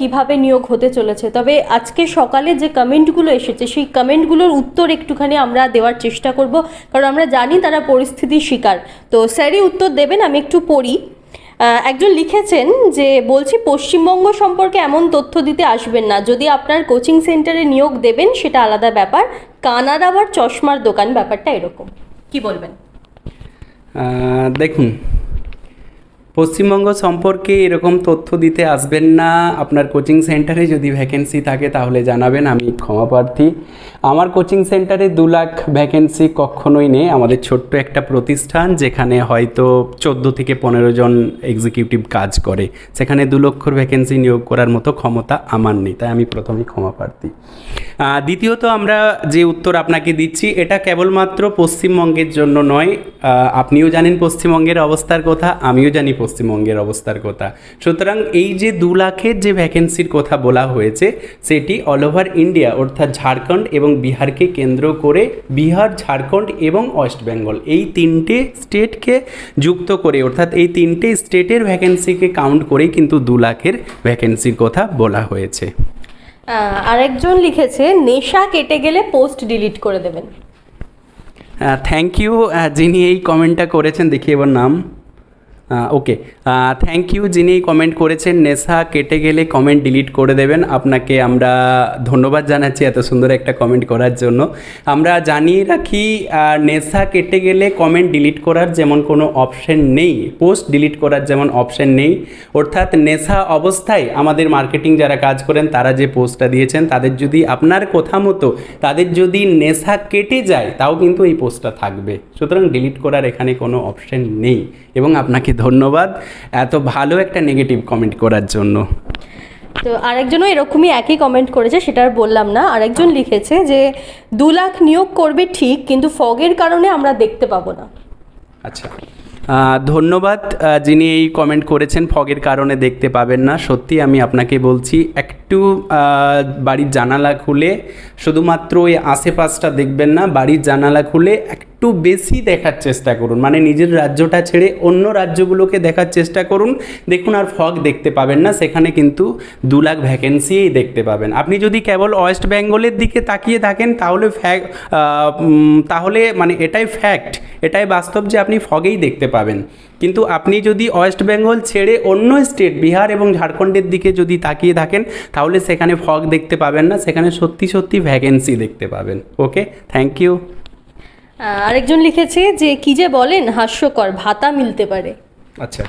কীভাবে নিয়োগ হতে চলেছে। তবে আজকে সকালে যে কমেন্টগুলো এসেছে, সেই কমেন্টগুলোর উত্তর একটুখানি আমরা দেওয়ার চেষ্টা করব, কারণ আমরা জানি তারা পরিস্থিতির শিকার। তো স্যারই উত্তর দেবেন, আমি একটু পড়ি। একজন লিখেছেন যে, বলছি পশ্চিমবঙ্গ সম্পর্কে এমন তথ্য দিতে আসবেন না। যদি আপনার কোচিং সেন্টারে নিয়োগ দেবেন, সেটা আলাদা ব্যাপার। কানার আবার চশমার দোকান, ব্যাপারটা এরকম। কি বলবেন? দেখুন পশ্চিমবঙ্গ সম্পর্কে এরকম তথ্য দিতে আসবেন না। আপনার কোচিং সেন্টারে যদি ভ্যাকেন্সি থাকে তাহলে জানাবেন, আমি ক্ষমা প্রার্থী। আমার কোচিং সেন্টারে দু লাখ ভ্যাকেন্সি কখনোই নেই। আমাদের ছোট্ট একটা প্রতিষ্ঠান যেখানে হয়তো চোদ্দ থেকে পনেরো জন এক্সিকিউটিভ কাজ করে। সেখানে দু লক্ষর ভ্যাকেন্সি নিয়োগ করার মতো ক্ষমতা আমার নেই, তাই আমি প্রথমেই ক্ষমা প্রার্থী। দ্বিতীয়ত আমরা যে উত্তর আপনাকে দিচ্ছি, এটা কেবলমাত্র পশ্চিমবঙ্গের জন্য নয়। আপনিও জানেন পশ্চিমবঙ্গের অবস্থার কথা, আমিও জানি পশ্চিমবঙ্গের অবস্থার কথা। সুতরাং এই যে দু লাখের যে ভ্যাকেন্সির কথা বলা হয়েছে সেটি অল ওভার ইন্ডিয়া অর্থাৎ ঝাড়খণ্ড এবং বিহারকে কেন্দ্র করে বিহার ঝাড়খণ্ড এবং ওয়েস্ট বেঙ্গল এই তিনটে স্টেটকে যুক্ত করে অর্থাৎ এই তিনটে স্টেটের ভ্যাকেন্সিকে কাউন্ট করেই কিন্তু দু লাখের ভ্যাকেন্সির কথা বলা হয়েছে। আরেকজন লিখেছে নেশা কেটে গেলে পোস্ট ডিলিট করে দেবেন। থ্যাংক ইউ যিনি এই কমেন্টটা করেছেন দেখি এবার নাম। ওকে থ্যাংক ইউ যিনি কমেন্ট করেছেন। নেশা কেটে গেলে কমেন্ট ডিলিট করে দেবেন। আপনাকে আমরা ধন্যবাদ জানাচ্ছি এত সুন্দর একটা কমেন্ট করার জন্য। আমরা জানিয়ে রাখি নেশা কেটে গেলে কমেন্ট ডিলিট করার যেমন কোনো অপশন নেই পোস্ট ডিলিট করার যেমন অপশন নেই। অর্থাৎ নেশা অবস্থায় আমাদের মার্কেটিং যারা কাজ করেন, তারা যে পোস্টটা দিয়েছেন, তাদের যদি আপনার কথা মতো, তাদের যদি নেশা কেটে যায়, তাও কিন্তু এই পোস্টটা থাকবে। সুতরাং ডিলিট করার এখানে কোনো অপশন নেই। এবং আপনাকে ধন্যবাদ। এত ভালো একটা নেগেটিভ কমেন্ট করার জন্য। তো আরেকজনও এরকমই একই কমেন্ট করেছে সেটা আর বললাম না। আরেকজন লিখেছে যে দু লাখ নিয়োগ করবে ঠিক কিন্তু ফগের কারণে আমরা দেখতে পাবো না। আচ্ছা। ধন্যবাদ যিনি এই কমেন্ট করেছেন, ফগের কারণে দেখতে পাবেন না। সত্যি আমি আপনাকে বলছি, একটু বাড়ির জানালা খুলে, শুধুমাত্র ওই আশেপাশটা দেখবেন না, বাড়ির জানালা খুলে একটু বেশি দেখার চেষ্টা করুন। মানে নিজের রাজ্যটা ছেড়ে অন্য রাজ্যগুলোকে দেখার চেষ্টা করুন। দেখুন আর ফগ দেখতে পাবেন না, সেখানে কিন্তু দু লাখ ভ্যাকেন্সিই দেখতে পাবেন। আপনি যদি কেবল ওয়েস্ট বেঙ্গলের দিকে তাকিয়ে থাকেন, তাহলে ফ্যাক তাহলে মানে এটাই ফ্যাক্ট এটাই বাস্তব যে আপনি ফগেই দেখতে পাবেন। কিন্তু আপনি যদি ওয়েস্ট বেঙ্গল ছেড়ে অন্য স্টেট বিহার এবং ঝাড়খণ্ডের দিকে যদি তাকিয়ে থাকেন তাহলে সেখানে ফগ দেখতে পাবেন না সেখানে সত্যি সত্যি ভ্যাকেন্সি দেখতে পাবেন। ওকে থ্যাংক ইউ আরেকজন লিখেছে যে কি যে বলেন হাস্যকর ভাতা মিলতে পারে। আচ্ছা।